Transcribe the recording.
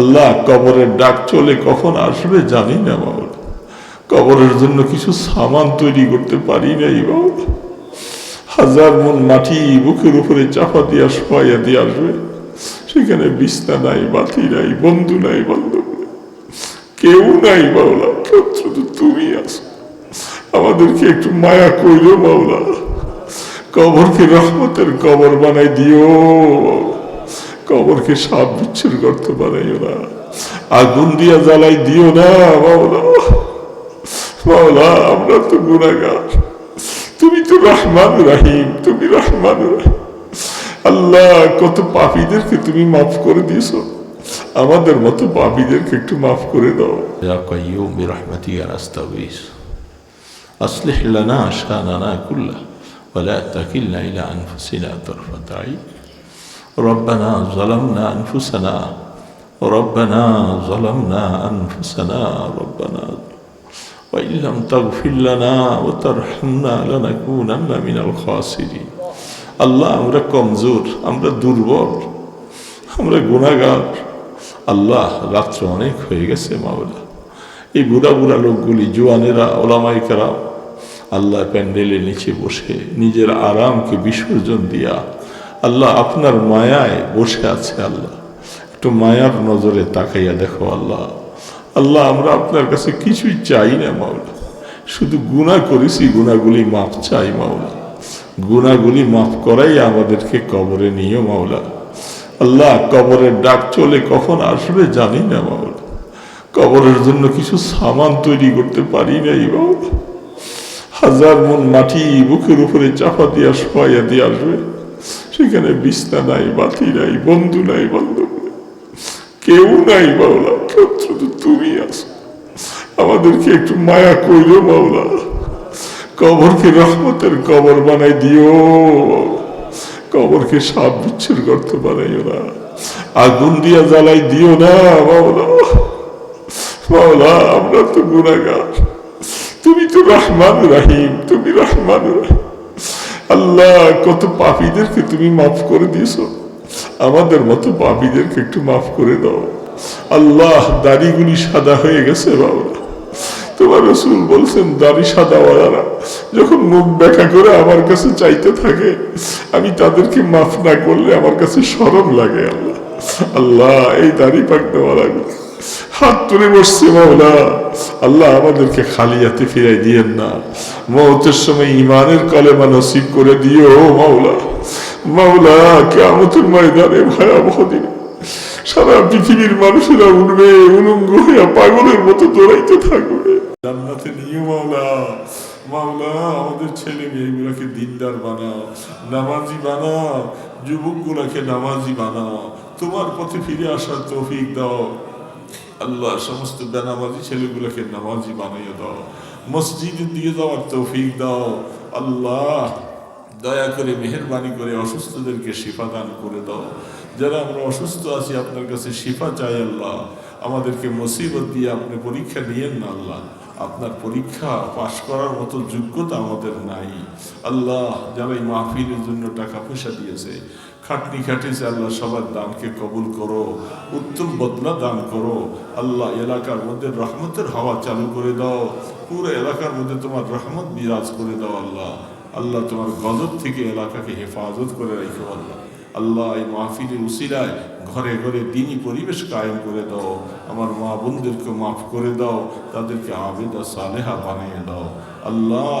আল্লাহ, কবরের ডাক চলে কখন আসবে জানি না বাউলা কবরের জন্য কিছু সামান তৈরি করতে পারি নাই বাউলা হাজার মন মাটি বুকের উপরে চাপা দিয়া, শোয়াইয়া দিয়ে আসবে। সেখানে বিছনা নাই, বাতি নাই, বন্ধু নাই, বান্ধব কেউ নাই বাউলা কেউ শুধু তুমি আছো। আমাদেরকে একটু মায়া কইলো বাউলা কবরকে রহমতের কবর বানাই দিও কবরকে সাপ বিচ্ছুর গর্ত বানাইও না আগুন দিয়া জ্বালাই দিও না বাউলা বাউলা আমরা তো গুণাগার তুমি তো রহমান রাহিম তুমি রহমান রাহিম আল্লাহ কত পাপীদেরকে তুমি মাফ করে দিয়েছো আমাদের মতো পাপীদেরকে একটু মাফ করে দাও يا قيوم برحمتك نستغيث أصلح لنا شأننا كله ولا تكلنا إلى أنفسنا طرفة عين ربنا ظلمنا أنفسنا ربنا ظلمنا أنفسنا ربنا وإن لم تغفر لنا وترحمنا لنكونن من الخاسرين আল্লাহ আমরা কমজোর আমরা দুর্বল আমরা গুণাগার আল্লাহ রাত্র অনেক হয়ে গেছে মাওলা এই বুড়া বুড়া লোকগুলি জোয়ানেরা ওলামাইকারা আল্লাহ প্যান্ডেলের নিচে বসে নিজের আরামকে বিসর্জন দিয়া আল্লাহ আপনার মায়ায় বসে আছে আল্লাহ। একটু মায়ার নজরে তাকাইয়া দেখো আল্লাহ। আল্লাহ, আমরা আপনার কাছে কিছুই চাই না মাওলা। শুধু গুণা করেছি গুণাগুলি মাফ চাই মাওলা। গুণাগুলি মাফ করাই আমাদেরকে কবরে নিয়ে মাওলা। আল্লাহ, কবরের ডাক চলে কখন আসবে জানি না মাওলা। কবরের জন্য কিছু সামান তৈরি করতে পারি নাই বাবা হাজার মন মাটি বুকের উপরে চাপা দিয়া শোয়াইয়া দিয়ে আসবে। সেখানে বিছনা নাই, বাতি নাই, বন্ধু নাই, বান্ধব নাই। কেউ নাই বাউলা শুধু তুমি আছো। আমাদেরকে একটু মায়া কইলো মাওলা। কবরকে রহমতের কবর বানাই দিও। কবরকে সাপ বিচ্ছুর গর্ত বানাইও না। আগুন দিয়া জ্বালাই দিও না মাওলা। মাওলা, আমরা তো গুণাগার তুমি তো রহমান রাহিম, তুমি রহমান রাহিম। আল্লাহ, কত পাপীদেরকে তুমি মাফ করে দিয়েছ। আমাদের মতো পাপীদেরকে একটু মাফ করে দাও। আল্লাহ, দাড়িগুলি সাদা হয়ে গেছে বাবা। তোমার রসুল বলছেন, দাড়ি সাদাওয়ালারা যখন মুখ দেখা করে আমার কাছে চাইতে থাকে, আমি তাদেরকে মাফ না করলে আমার কাছে সরম লাগে আল্লাহ। আল্লাহ, এই দাড়ি পাক দেওয়ালা হাত তুলে বসছে মাওলা আল্লাহ আমাদেরকে খালি হাতে ফিরাই দিয়েন না। মৌতের সময় ইমানের কলেমা নসিব করে দিও মাওলা মাওলা কেমতের ময়দানে ভয়াবহ দিন। সারা পৃথিবীর মানুষেরা উঠবে, উলঙ্গ হইয়া পাগলের মতো দৌড়াইতে থাকবে। জান্নাতে নিয়ে মাওলা মাওলা আমাদের ছেলে দিনদার বানাও, নামাজি বানাও, যুবকগুলোকে নামাজি বানাও। তোমার পথে ফিরে আসার তৌফিক দাও। আল্লাহ সমস্ত বেনামাজি ছেলেগুলোকে নামাজি বানিয়ে দাও। মসজিদের দিকে যাওয়ার তৌফিক দাও। আল্লাহ, দয়া করে মেহরবানি করে অসুস্থদেরকে শিফা দান করে দাও। যারা আমরা অসুস্থ আছি, আপনার কাছে শিফা চাই আল্লাহ। আমাদেরকে মুসিবত দিয়ে আপনি পরীক্ষা নিয়েন না আল্লাহ। আপনার পরীক্ষা পাশ করার মতো যোগ্যতা আমাদের নাই। আল্লাহ, যারা এই মাহফিলের জন্য টাকা পয়সা দিয়েছে খাটনি খাটিয়েছে আল্লাহ সবার দানকে কবুল করো, উত্তম বদলা দান করো, আল্লাহ এলাকার মধ্যে রহমতের হাওয়া চালু করে দাও, পুরো এলাকার মধ্যে তোমার রহমত বিরাজ করে দাও আল্লাহ। আল্লাহ তোমার গজব থেকে এলাকাকে হেফাজত করে রেখো আল্লাহ। আল্লাহ এই মাহফিলের উসিলায় ঘরে ঘরে দিনই পরিবেশ কায়েম করে দাও। আমার মা বোনদেরকে মাফ করে দাও, তাদেরকে আবেদা সালেহা বানিয়ে দাও। আল্লাহ